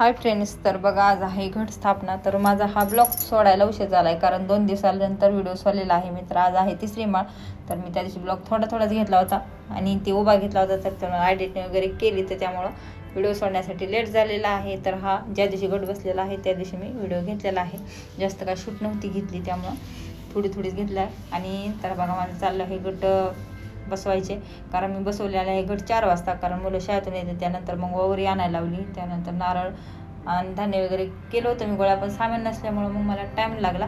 Hi friends तर बघा आज आहे घट स्थापना तर माझा हा ब्लॉग सोडायला उशीर झाला आहे कारण दोन दिवसानंतर व्हिडिओ सोडलेला आहे मी तर आज आहे तिसरी माळ तर मी त्या दिवशी ब्लॉग थोडा थोडाच घेतला होता आणि ते उभा घेतला होता तर त्यानं एडिटिंग वगैरे केली तर त्यामुळं व्हिडिओ सोडण्यासाठी लेट झालेला आहे. तर हा ज्या दिवशी गट बसलेला आहे त्या दिवशी मी व्हिडिओ घेतलेला आहे. जास्त काय शूट नव्हती घेतली त्यामुळं थोडी थोडीच घेतला आहे आणि तर बघा माझं चाललं आहे गट बसवायचे. कारण मी बसवलेलं आहे घट चार वाजता. कारण मुलं शाळेतून येते त्यानंतर मग वावरी आणायला लावली. त्यानंतर नारळ आणि धान्य वगैरे केलं होतं मी गोळ्या. पण सामान नसल्यामुळं मग मला टाईम लागला.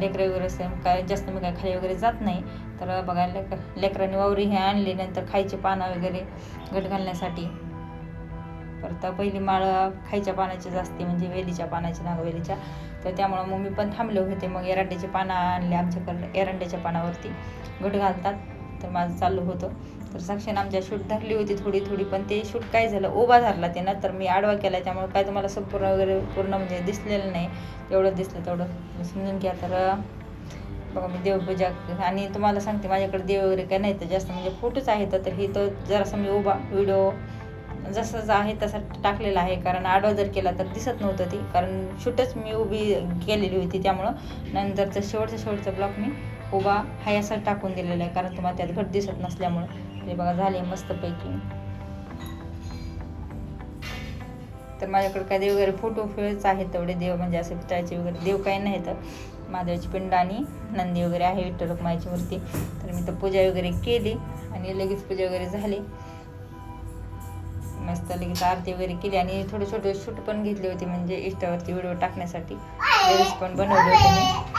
लेकरं वगैरे असं काय जास्त मी काय खाली वगैरे जात नाही. तर बघा लेकर लेकरांनी वावरी हे आणली. नंतर खायचे पानं वगैरे घट घालण्यासाठी. परत पहिली माळ खायच्या पानाची असते. म्हणजे वेलीच्या पानाची नागवेलीच्या तर त्यामुळं मग मी पण थांबले होते. मग एरांड्याची पानं आणली आमच्याकडं. एरंड्याच्या पानावरती. घट घालतात. तर माझं चालू होतं. तर साक्षीनं आमच्या शूट धरली होती थोडी थोडी पण ते शूट काय झालं ओबा धरला ते ना तर मी आडवा केला त्यामुळे काय तुम्हाला संपूर्ण वगैरे पूर्ण म्हणजे दिसलेलं नाही. तेवढं दिसलं तेवढं. समजून घ्या तर बघा मी देवपूजा आणि तुम्हाला सांगते माझ्याकडे देव वगैरे काय नाही तर जास्त म्हणजे फोटोच आहेत तर ही तो जरासा मी उभा व्हिडिओ जसं आहे तसा टाकलेला आहे. कारण आडवा जर केला तर दिसत नव्हतं ती. कारण शूटच मी उभी केलेली होती त्यामुळं. नंतरचं शेवटचं शेवटचं ब्लॉक मी उभा हाय असं टाकून दिलेला आहे कारण तुम्हाला त्यात घट दिसत नसल्यामुळं. ते बघा झाले मस्तपैकी. तर माझ्याकडे काय देव वगैरे फोटो फेच आहेत तेवढे देव म्हणजे असे पितळाचे वगैरे देव काही नाही तर महादेवाची पिंड आणि नंदी वगैरे आहे विठ्ठल रखुमाईची मूर्ती तर मी तर पूजा वगैरे केली आणि लगेच पूजा वगैरे झाली. मस्त लगेच आरती वगैरे केली आणि थोडे छोटे शूट पण घेतले होते म्हणजे इंस्टावरती व्हिडिओ टाकण्यासाठी. रील्स पण बनवले होते मी.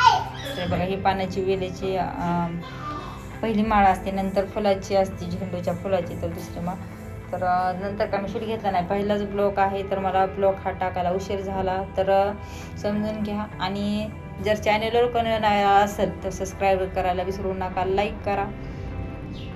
तर बघा ही पानाची वेलीची पहिली माळ असते नंतर फुलाची असते झेंडूच्या फुलाची तर दुसरी माळ. तर नंतर का मी शूट घेतला नाही. पहिलाच ब्लॉक आहे तर मला ब्लॉक हा टाकायला उशीर झाला. तर समजून घ्या. आणि जर चॅनेलवर कोणी असेल तर सबस्क्राईब करायला विसरू नका लाईक करा.